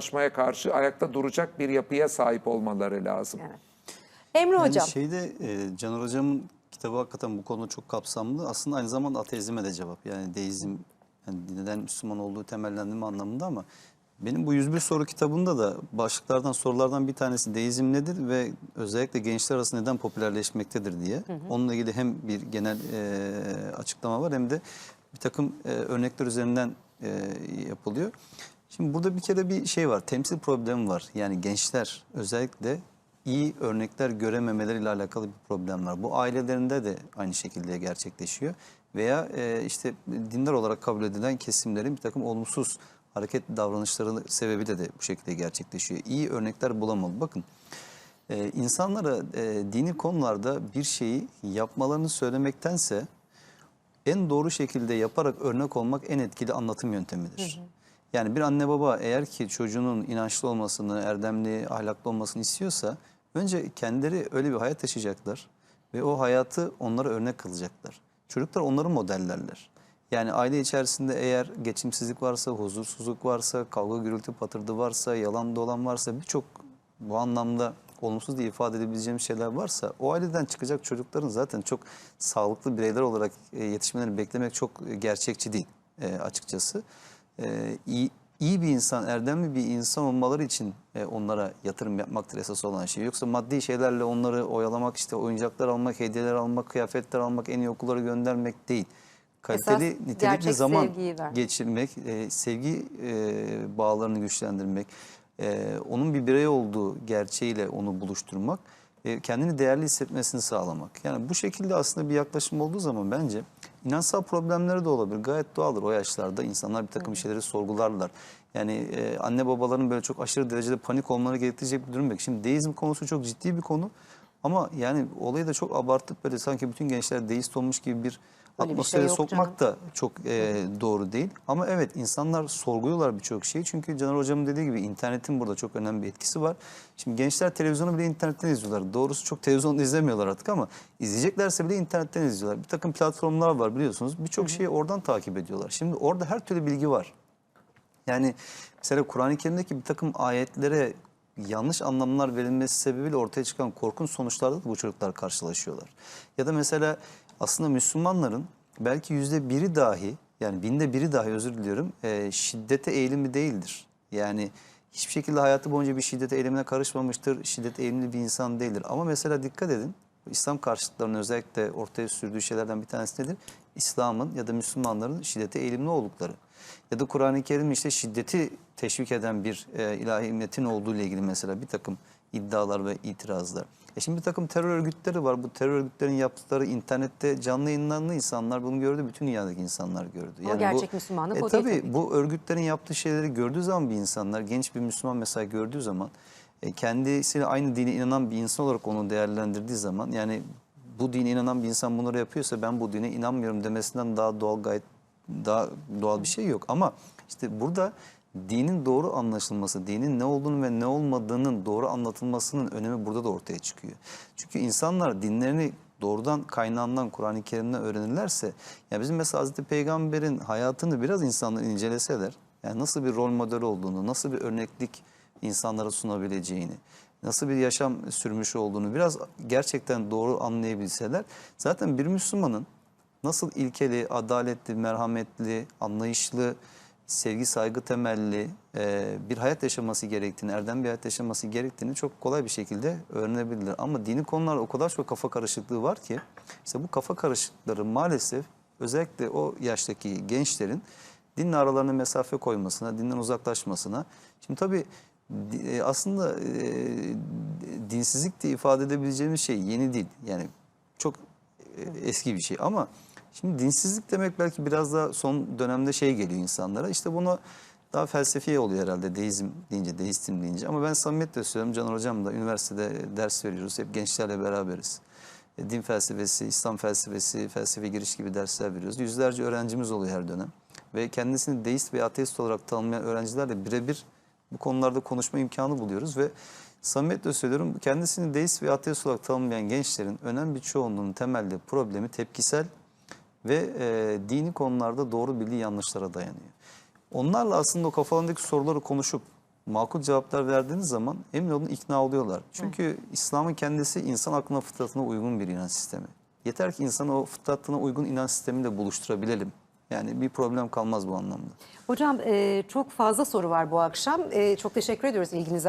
Çalışmaya karşı ayakta duracak bir yapıya sahip olmaları lazım. Evet. Emre Yani Hocam. şeyde e, Caner Hocam'ın kitabı hakikaten bu konuda çok kapsamlı. Aslında aynı zamanda ateizme de cevap. Yani deizm yani neden Müslüman olduğu temellendirme anlamında ama benim bu 101 soru kitabında da başlıklardan sorulardan bir tanesi deizm nedir ve özellikle gençler arasında neden popülerleşmektedir diye. Onunla ilgili hem bir genel e, açıklama var hem de bir takım e, örnekler üzerinden e, yapılıyor. Şimdi burada bir kere bir şey var, temsil problemi var. Yani gençler özellikle iyi örnekler görememeleriyle alakalı bir problem var. Bu ailelerinde de aynı şekilde gerçekleşiyor. Veya e, işte dindar olarak kabul edilen kesimlerin bir takım olumsuz hareket davranışları sebebiyle de bu şekilde gerçekleşiyor. İyi örnekler bulamalı. Bakın e, insanlara e, dini konularda bir şeyi yapmalarını söylemektense en doğru şekilde yaparak örnek olmak en etkili anlatım yöntemidir. Yani bir anne baba eğer ki çocuğunun inançlı olmasını, erdemli, ahlaklı olmasını istiyorsa önce kendileri öyle bir hayat yaşayacaklar ve o hayatı onlara örnek kılacaklar. Çocuklar onları modellerler. Yani aile içerisinde eğer geçimsizlik varsa, huzursuzluk varsa, kavga gürültü patırdı varsa, yalan dolan varsa birçok bu anlamda olumsuz diye ifade edebileceğim şeyler varsa o aileden çıkacak çocukların zaten çok sağlıklı bireyler olarak e, yetişmelerini beklemek çok e, gerçekçi değil e, açıkçası. E, iyi, iyi bir insan, erdemli bir insan olmaları için e, onlara yatırım yapmaktır esas olan şey. Yoksa maddi şeylerle onları oyalamak, işte oyuncaklar almak, hediyeler almak, kıyafetler almak, en iyi okullara göndermek değil. Kaliteli, Esas nitelikli zaman geçirmek, e, sevgi e, bağlarını güçlendirmek, e, onun bir birey olduğu gerçeğiyle onu buluşturmak, kendini değerli hissetmesini sağlamak. Yani bu şekilde aslında bir yaklaşım olduğu zaman bence inançsal problemleri de olabilir. Gayet doğaldır o yaşlarda insanlar bir takım şeyleri sorgularlar. Yani e, anne babaların böyle çok aşırı derecede panik olmaları gerektirecek bir durum yok. Şimdi deizm konusu çok ciddi bir konu. Ama yani olayı da çok abartıp böyle sanki bütün gençler deist olmuş gibi bir Öyle atmosfere şey sokmak da çok e, doğru değil. Ama evet insanlar sorguluyorlar birçok şeyi. Çünkü Caner Hocam'ın dediği gibi internetin burada çok önemli bir etkisi var. Şimdi gençler televizyonu bile internetten izliyorlar. Doğrusu çok televizyon izlemiyorlar artık ama izleyeceklerse bile internetten izliyorlar. Bir takım platformlar var biliyorsunuz. Birçok şeyi oradan takip ediyorlar. Şimdi orada her türlü bilgi var. Yani mesela Kur'an-ı Kerim'deki bir takım ayetlere yanlış anlamlar verilmesi sebebiyle ortaya çıkan korkunç sonuçlarda da bu çocuklar karşılaşıyorlar. Ya da mesela aslında Müslümanların belki yüzde biri dahi yani binde biri dahi özür diliyorum e, şiddete eğilimi değildir. Yani hiçbir şekilde hayatı boyunca bir şiddete eğilimine karışmamıştır. Şiddet eğilimli bir insan değildir. Ama mesela dikkat edin İslam karşıtlarının özellikle ortaya sürdüğü şeylerden bir tanesi nedir? İslam'ın ya da Müslümanların şiddete eğilimli oldukları. Ya da Kur'an-ı Kerim işte şiddeti teşvik eden bir e, ilahi metin olduğu ile ilgili mesela bir takım iddialar ve itirazlar. E şimdi bir takım terör örgütleri var. Bu terör örgütlerin yaptıkları internette canlı yayınlanan insanlar bunu gördü. Bütün dünyadaki insanlar gördü. Ama gerçek Müslümanlık e, o değil tabii, tabii bu örgütlerin yaptığı şeyleri gördüğü zaman bir insanlar, genç bir Müslüman mesela gördüğü zaman e, kendisiyle aynı dine inanan bir insan olarak onu değerlendirdiği zaman yani bu dine inanan bir insan bunları yapıyorsa ben bu dine inanmıyorum demesinden daha doğal gayet daha doğal bir şey yok. Ama işte burada dinin doğru anlaşılması, dinin ne olduğunu ve ne olmadığının doğru anlatılmasının önemi burada da ortaya çıkıyor. Çünkü insanlar dinlerini doğrudan kaynağından Kur'an-ı Kerim'den öğrenirlerse ya bizim mesela Hazreti Peygamber'in hayatını biraz insanlar inceleseler yani nasıl bir rol model olduğunu, nasıl bir örneklik insanlara sunabileceğini, nasıl bir yaşam sürmüş olduğunu biraz gerçekten doğru anlayabilseler zaten bir Müslümanın nasıl ilkeli, adaletli, merhametli, anlayışlı, sevgi saygı temelli e, bir hayat yaşaması gerektiğini, erdem bir hayat yaşaması gerektiğini çok kolay bir şekilde öğrenebilirler. Ama dini konularda o kadar çok kafa karışıklığı var ki işte bu kafa karışıklıkları maalesef özellikle o yaştaki gençlerin dinle aralarına mesafe koymasına, dinden uzaklaşmasına. Şimdi tabii e, aslında e, dinsizlik de ifade edebileceğimiz şey yeni değil. Yani çok e, eski bir şey ama şimdi dinsizlik demek belki biraz da son dönemde şey geliyor insanlara. İşte bunu daha felsefi oluyor herhalde deizm deyince, deistim deyince. Ama ben samimiyetle söylüyorum. Caner Hocam da üniversitede ders veriyoruz. Hep gençlerle beraberiz. E, Din felsefesi, İslam felsefesi, felsefe giriş gibi dersler veriyoruz. Yüzlerce öğrencimiz oluyor her dönem. Ve kendisini deist ve ateist olarak tanımlayan öğrencilerle birebir bu konularda konuşma imkanı buluyoruz ve samimiyetle söylüyorum kendisini deist ve ateist olarak tanımlayan gençlerin önemli bir çoğunluğunun temelde problemi tepkisel ve e, dini konularda doğru bildiği yanlışlara dayanıyor. Onlarla aslında o kafalarındaki soruları konuşup makul cevaplar verdiğiniz zaman emin olun ikna oluyorlar. Çünkü İslam'ın kendisi insan aklına fıtratına uygun bir inanç sistemi. Yeter ki insanı o fıtratına uygun inanç sistemiyle buluşturabilelim. Yani bir problem kalmaz bu anlamda. Hocam e, çok fazla soru var bu akşam. E, çok teşekkür ediyoruz ilginize.